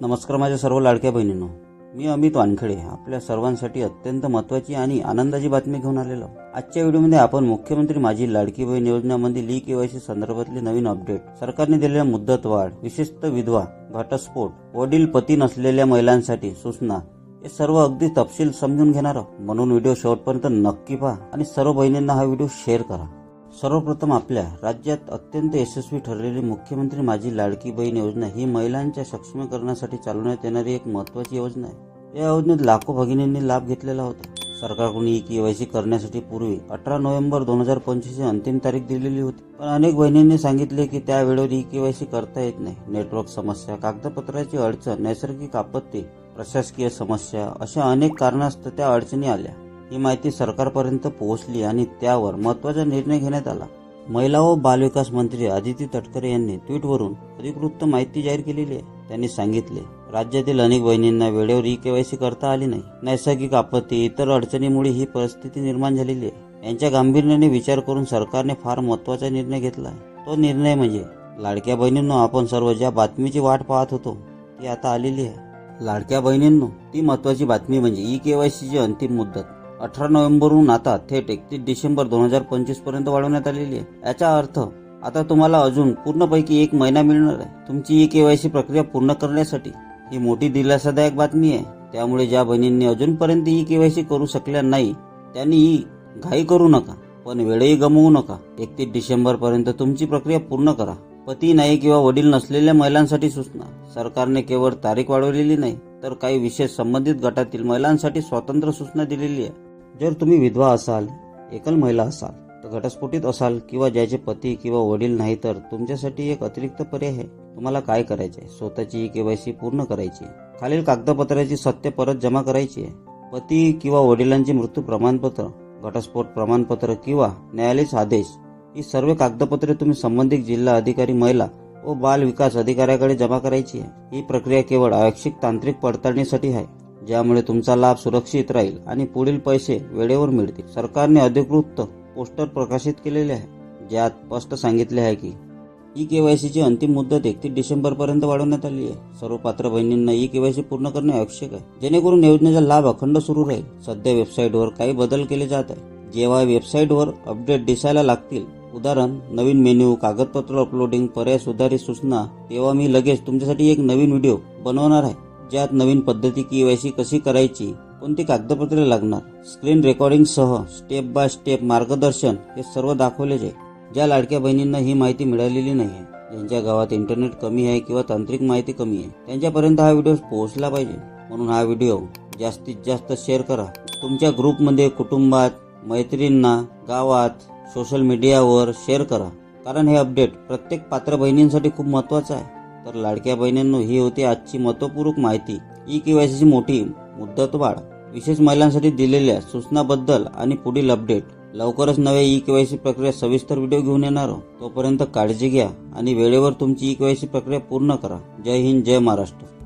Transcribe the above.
नमस्कार माझ्या सर्व लाडक्या बहिणींनो. मी अमित वानखेडे आपल्या सर्वांसाठी अत्यंत महत्वाची आणि आनंदाची बातमी घेऊन आलेलो. आजच्या व्हिडिओमध्ये आपण मुख्यमंत्री माझी लाडकी बहीण योजनेमधील ई केवायसी संदर्भातले नवीन अपडेट सरकारने दिलेल्या मुदत वाढ विशेषतः विधवा घटस्फोट वडील पती नसलेल्या महिलांसाठी सूचना हे सर्व अगदी तपशील समजून घेणार म्हणून व्हिडिओ शेवटपर्यंत नक्की पहा आणि सर्व बहिणींना हा व्हिडिओ शेअर करा. सर्वप्रथम आपल्या राज्यात अत्यंत यशस्वी ठरलेली मुख्यमंत्री माझी लाडकी बहीण योजना ही महिलांच्या सक्षमीकरणासाठी चालवण्यात येणारी एक महत्वाची योजना आहे. या योजनेत लाखो भगिनींनी लाभ घेतलेला होता. सरकारकडून ई केवायसी करण्यासाठी पूर्वी अठरा नोव्हेंबर दोन हजार पंचवीस अंतिम तारीख दिलेली होती. पण अनेक बहिणींनी सांगितले की त्या वेळेवर ई केवायसी करता येत नाही. नेटवर्क समस्या कागदपत्राची अडचण नैसर्गिक आपत्ती प्रशासकीय समस्या अशा अनेक कारणास्तव त्या अडचणी आल्या. ही माहिती सरकारपर्यंत पोहोचली आणि त्यावर महत्त्वाचा निर्णय घेण्यात आला. महिला व बालविकास मंत्री आदिती तटकरे यांनी ट्विटवरून अधिकृत माहिती जाहीर केलेली आहे. त्यांनी सांगितले राज्यातील अनेक बहिणींना वेळेवर ई केवायसी करता आली नाही. नैसर्गिक आपत्ती इतर अडचणीमुळे ही परिस्थिती निर्माण झालेली आहे. यांच्या गांभीर्याने विचार करून सरकारने फार महत्त्वाचा निर्णय घेतला आहे. तो निर्णय म्हणजे लाडक्या बहिणींनो आपण सर्व ज्या बातमीची वाट पाहत होतो ती आता आलेली आहे. लाडक्या बहिणींनो ती महत्वाची बातमी म्हणजे ई केवायसीची अंतिम मुदत अठरा नोव्हेंबरहून आता थेट एकतीस डिसेंबर दोन हजार पंचवीसपर्यंत वाढवण्यात आलेली आहे. याचा अर्थ आता तुम्हाला अजून पूर्णपैकी एक महिना मिळणार आहे. तुमची ई केवायसी प्रक्रिया पूर्ण करण्यासाठी ही मोठी दिलासादायक बातमी आहे. त्यामुळे ज्या बहिणींनी अजूनपर्यंत ई केवायसी करू शकल्या नाही त्यांनी ही घाई करू नका पण वेळही गमवू नका. एकतीस डिसेंबर पर्यंत तुमची प्रक्रिया पूर्ण करा. पती नाही किंवा वडील नसलेल्या महिलांसाठी सूचना. सरकारने केवळ तारीख वाढवलेली नाही तर काही विशेष संबंधित गटातील महिलांसाठी स्वतंत्र सूचना दिलेली आहे. जर तुम्ही विधवा असाल एकल महिला असाल तर घटस्फोटीत असाल किंवा ज्याचे पती किंवा वडील नाही तर तुमच्यासाठी एक अतिरिक्त पर्याय आहे. तुम्हाला काय करायचे आहे स्वतःची केवायसी पूर्ण करायची आहे. खालील कागदपत्राची सत्य परत जमा करायची आहे. पती किंवा वडिलांचे मृत्यू प्रमाणपत्र घटस्फोट प्रमाणपत्र किंवा न्यायालयीन आदेश ही सर्व कागदपत्रे तुम्ही संबंधित जिल्हा अधिकारी महिला व बाल विकास अधिकाऱ्याकडे जमा करायची आहे. ही प्रक्रिया केवळ आवश्यक तांत्रिक पडताळणीसाठी आहे. ज्यामुळे तुमचा लाभ सुरक्षित राहील आणि पुढील पैसे वेळेवर मिळतील. सरकारने अधिकृत पोस्टर प्रकाशित केलेले आहे. ज्यात स्पष्ट सांगितले आहे की ई केवायसीची अंतिम मुदत एकतीस डिसेंबर पर्यंत वाढवण्यात आली आहे. सर्व पात्र बहिणींना ई केवायसी पूर्ण करणे आवश्यक आहे. जेणेकरून योजनेचा लाभ अखंड सुरू राहील. सध्या वेबसाईटवर काही बदल केले जात आहे जेव्हा वेबसाईटवर अपडेट दिसायला लागतील उदाहरण नवीन मेन्यू कागदपत्र अपलोडिंग पर्याय सुधारित सूचना तेव्हा मी लगेच तुमच्यासाठी एक नवीन व्हिडिओ बनवणार आहे. ज्यात नवीन पद्धती केवायसी कशी करायची कोणती कागदपत्रे लागणार स्क्रीन रेकॉर्डिंग सह स्टेप बाय स्टेप मार्गदर्शन हे सर्व दाखवले जाईल ज्या लाडक्या बहिणींना ही माहिती मिळालेली नाही ज्यांच्या गावात इंटरनेट कमी आहे किंवा तांत्रिक माहिती कमी आहे त्यांच्यापर्यंत हा व्हिडिओ पोहोचला पाहिजे. म्हणून हा व्हिडिओ जास्तीत जास्त शेअर करा. तुमच्या ग्रुपमध्ये कुटुंबात मैत्रींना गावात सोशल मीडियावर शेअर करा. कारण हे अपडेट प्रत्येक पात्र बहिणींसाठी खूप महत्वाचं आहे. तर लाडक्या बहिणींनो ही होती आजची महत्वपूर्वक माहिती. ई केवायसीची मोठी मुदत वाढ. विशेष महिलांसाठी दिलेल्या सूचनाबद्दल आणि पुढील अपडेट. लवकरच नव्या ई केवायसी प्रक्रिया सविस्तर व्हिडिओ घेऊन येणार तोपर्यंत काळजी घ्या आणि वेळेवर तुमची ई केवायसी प्रक्रिया पूर्ण करा. जय हिंद जय महाराष्ट्र.